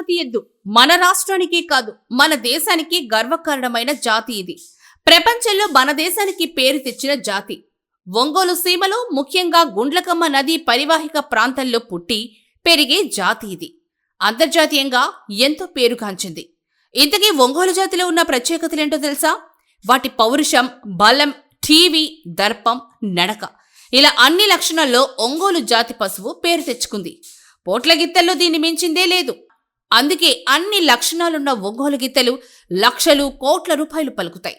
జాతి ఎద్దు మన రాష్ట్రానికే కాదు మన దేశానికి గర్వకారణమైన జాతి ఇది. ప్రపంచంలో మన దేశానికి పేరు తెచ్చిన జాతి. ఒంగోలు సీమలో ముఖ్యంగా గుండ్లకమ్మ నది పరివాహిక ప్రాంతంలో పుట్టి పెరిగే జాతి ఇది. అంతర్జాతీయంగా ఎంతో పేరుగాంచింది ఇంతకీ ఒంగోలు జాతిలో ఉన్న ప్రత్యేకతలేంటో తెలుసా? వాటి పౌరుషం బలం టీవీ దర్పం నడక. ఇలా అన్ని లక్షణాల్లో ఒంగోలు జాతి పశువు పేరు తెచ్చుకుంది. పోట్ల గిత్తల్లో దీన్ని మించిందే లేదు. అందుకే అన్ని లక్షణాలున్న ఒంగోలు గిత్తలు లక్షలు కోట్ల రూపాయలు పలుకుతాయి.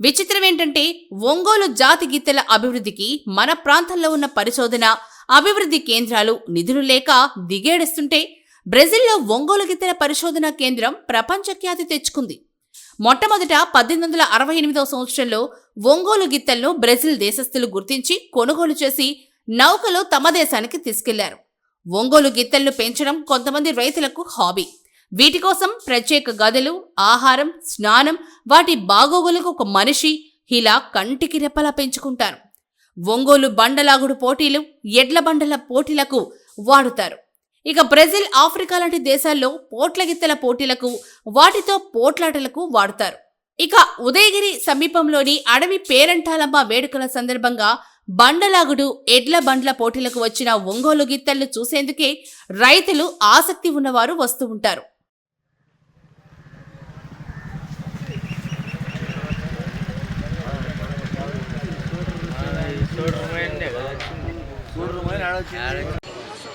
విచిత్రం ఏంటంటే ఒంగోలు జాతి గిత్తెల అభివృద్ధికి మన ప్రాంతంలో ఉన్న పరిశోధన అభివృద్ధి కేంద్రాలు నిధులు లేక దిగేడుస్తుంటే బ్రెజిల్లో ఒంగోలు గిత్తెల పరిశోధన కేంద్రం ప్రపంచ ఖ్యాతి తెచ్చుకుంది. మొట్టమొదట పద్దెనిమిది వందల అరవై ఎనిమిదవ సంవత్సరంలో ఒంగోలు గిత్తెలను బ్రెజిల్ దేశస్థులు గుర్తించి కొనుగోలు చేసి నౌకలో తమ దేశానికి తీసుకెళ్ళారు. ఒంగోలు గిత్తెలను పెంచడం కొంతమంది రైతులకు హాబీ. వీటి కోసం ప్రత్యేక గదులు ఆహారం స్నానం వాటి బాగోగులకు ఒక మనిషి ఇలా కంటికి రెప్పలా పెంచుకుంటారు. ఒంగోలు బండలాగుడు పోటీలు ఎడ్ల బండల పోటీలకు వాడుతారు. ఇక బ్రెజిల్ ఆఫ్రికా లాంటి దేశాల్లో పోట్ల గిత్తెల పోటీలకు వాటితో పోట్లాటలకు వాడుతారు. ఇక ఉదయగిరి సమీపంలోని అడవి పేరంటాలమ్మ వేడుకల సందర్భంగా బండలాగుడు ఎడ్ల బండ్ల పోటీలకు వచ్చిన ఒంగోలు గిత్తళ్ళు చూసేందుకే రైతులు ఆసక్తి ఉన్నవారు వస్తూ ఉంటారు.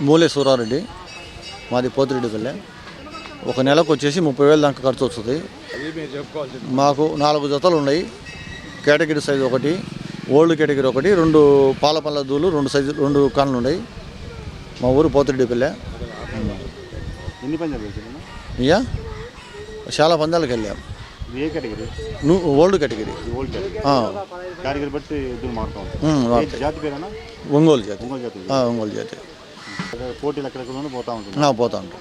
మూలే సూరారెడ్డి. మాది పోతిరెడ్డిపల్లె ఒక నెలకు వచ్చేసి ముప్పై వేలు దాకా ఖర్చు వస్తుంది. మాకు నాలుగు జతలు ఉన్నాయి. కేటగిరీ సైజ్ ఒకటి. ఓల్డ్ కేటగిరీ ఒకటి రెండు పాల పళ్ళ దూలు రెండు సైజు రెండు కాళ్ళు ఉన్నాయి మా ఊరు పోతిరెడ్డిపల్లె ఎన్ని పంజాబ్ వెళ్తున్నాను ఇయ్యా చాలా పందాలకు వెళ్ళాం ఏ కేటగిరీ నువ్వు ఓల్డ్ కేటగిరీ ఇది ఓల్డ్ కేటగిరీ ఆ, కేటగిరీ బట్టి ఎద్దులు మారుతూ ఉంటాయి ఉమ్, ఏ వాడతాయి. జాతి పేరేనా ఒంగోలు జాతి ఒంగోలు జాతి ఆ, ఒంగోలు జాతి అదే పోటీలు ఎక్కడెక్కడ పోతా ఉంటుంది ఆ, పోతా ఉంటాం